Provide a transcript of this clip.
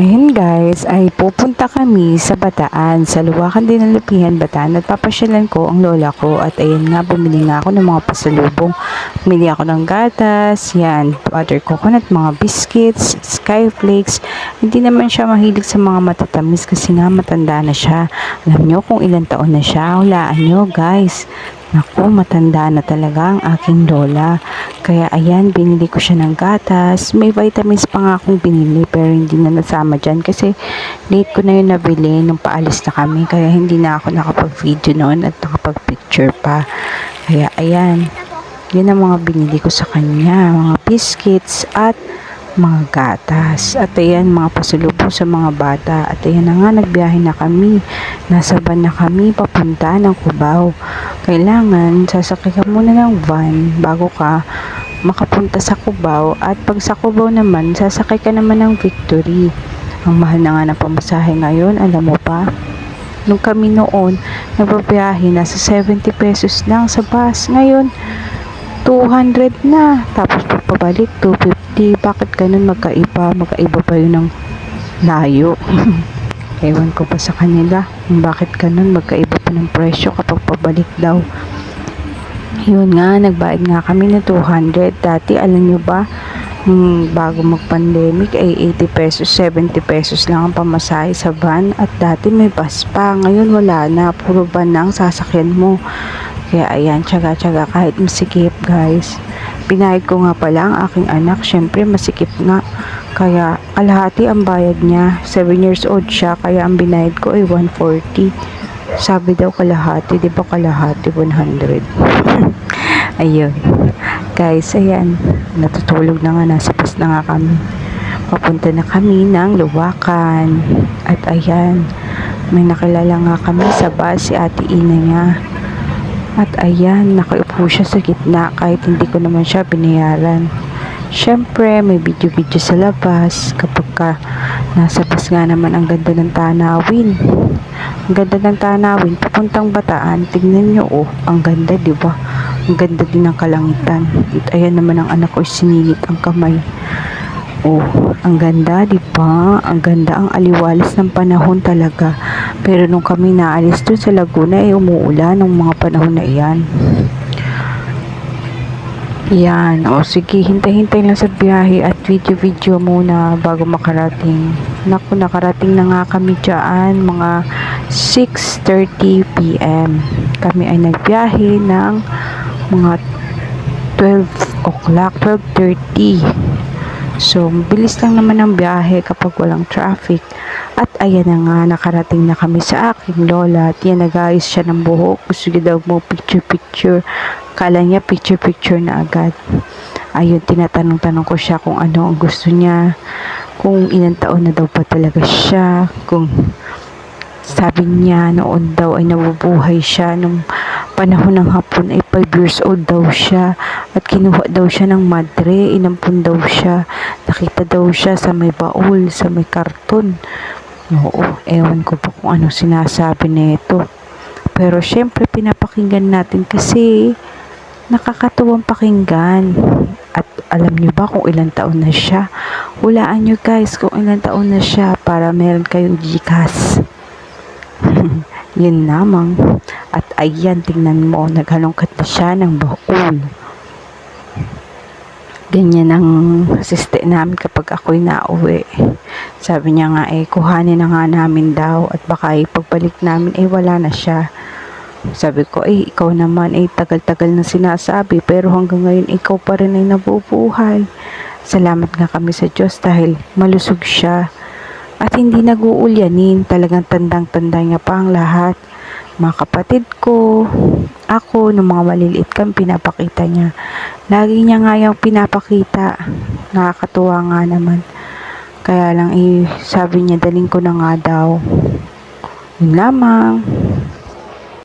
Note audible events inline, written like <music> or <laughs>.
Ayun guys, ay pupunta kami sa Bataan, sa Luwakan din ng Lupihan, Bataan at papasyalan ko ang lola ko at ayun nga, bumili nga ako ng mga pasalubong. Bumili ako ng gatas, yan, water coconut, mga biscuits, skyflakes. Hindi naman siya mahilig sa mga matatamis kasi nga matanda na siya. Alam nyo kung ilang taon na siya, hulaan nyo guys. Naku, matanda na talaga ang aking lola. Kaya ayan, binili ko siya ng gatas. May vitamins pa nga akong binili pero hindi na nasama dyan kasi late ko na yun nabili nung paalis na kami. Kaya hindi na ako nakapag-video noon at nakapag-picture pa. Kaya ayan, yun ang mga binili ko sa kanya. Mga biscuits at mga gatas. At ayan, mga pasulubong sa mga bata. At ayan na nga, nagbiyahe na kami. Nasa van na kami, papunta ng Cubao. Kailangan, sasakay ka muna ng van bago ka makapunta sa Cubao. At pag sa Cubao naman, sasakay ka naman ng Victory. Ang mahal na nga ng pamasahe ngayon, alam mo pa? Nung kami noon, nagbabiyahe, nasa 70 pesos lang sa bus. Ngayon, 200 na. Tapos pagpabalik, 250. Bakit ganun magkaiba? Magkaiba pa yun ng layo. <laughs> Ewan ko pa sa kanila bakit ganun magkaiba pa ng presyo kapag pabalik daw. Yun nga, nagbayad nga kami na 200. Dati, alam nyo ba, hmm, bago mag-pandemic ay 80 pesos, 70 pesos lang ang pamasahe sa van at dati may bus pa. Ngayon wala na, puro van na ang sasakyan mo. Kaya ayan, tsaga-tsaga kahit masikip guys. Pinayad ko nga pala ang aking anak, syempre masikip nga. Kaya kalahati ang bayad niya. 7 years old siya, kaya ang binayad ko ay 140. Sabi daw kalahati, di ba kalahati 100? <laughs> Ayun. Guys, ayan. Natutulog na nga, nasa bus na nga kami. Papunta na kami ng Luwakan. At ayan, may nakilala nga kami sa bus, si ate Ina niya. At ayan, nakaupo siya sa gitna kahit hindi ko naman siya binayaran. Siyempre, may video-video sa labas kapag ka nasa bus nga naman ang ganda ng tanawin. Ang ganda ng tanawin, papuntang bataan, tignan nyo oh, ang ganda di ba? Ang ganda din ng kalangitan. At ayan naman ang anak ko siningit ang kamay. Oh, ang ganda, di ba? Ang ganda, ang aliwalas ng panahon talaga. Pero nung kami naalis doon sa Laguna, eh, umuulan ng mga panahon na iyan. Yan. O sige, hintay-hintay lang sa biyahe at video-video muna bago makarating. Naku, nakarating na nga kami dyan, mga 6.30pm. Kami ay nagbiyahe ng mga 12 o'clock, 12.30. So, bilis lang naman ang biyahe kapag walang traffic. At ayan na nga, nakarating na kami sa aking lola. At yan, nag-ayos siya ng buhok. Gusto niya daw mo picture-picture. Kala niya picture-picture na agad. Ayun, tinatanong-tanong ko siya kung ano ang gusto niya. Kung ilang taon na daw pa talaga siya. Kung sabi niya noon daw ay nabubuhay siya nung panahon ng hapon ay 5 years old daw siya at kinuha daw siya ng madre, inampun daw siya nakita daw siya sa may baul, sa may karton oo, ewan ko pa kung ano sinasabi nito pero syempre pinapakinggan natin kasi nakakatuwang pakinggan alam nyo ba kung ilang taon na siya hulaan nyo guys kung ilang taon na siya para meron kayong Gcash <laughs> yun lamang. At ayan, tingnan mo, naghalongkat na siya ng baul. Ganyan ang siste namin kapag ako'y nauwi. Sabi niya nga eh, kuhanin na nga namin daw at baka eh, pagbalik namin eh wala na siya. Sabi ko, eh, ikaw naman, eh, tagal-tagal na sinasabi, pero hanggang ngayon, ikaw pa rin ay nabubuhay. Salamat nga kami sa Diyos dahil malusog siya. At hindi nag-uulyanin, talagang tandang-tanda niya pa ang lahat. Mga kapatid ko, ako, nung mga maliliit kang pinapakita niya. Lagi niya nga yung pinapakita. Nakakatuwa nga naman. Kaya lang, eh, sabi niya, daling ko na nga daw. Yun lamang.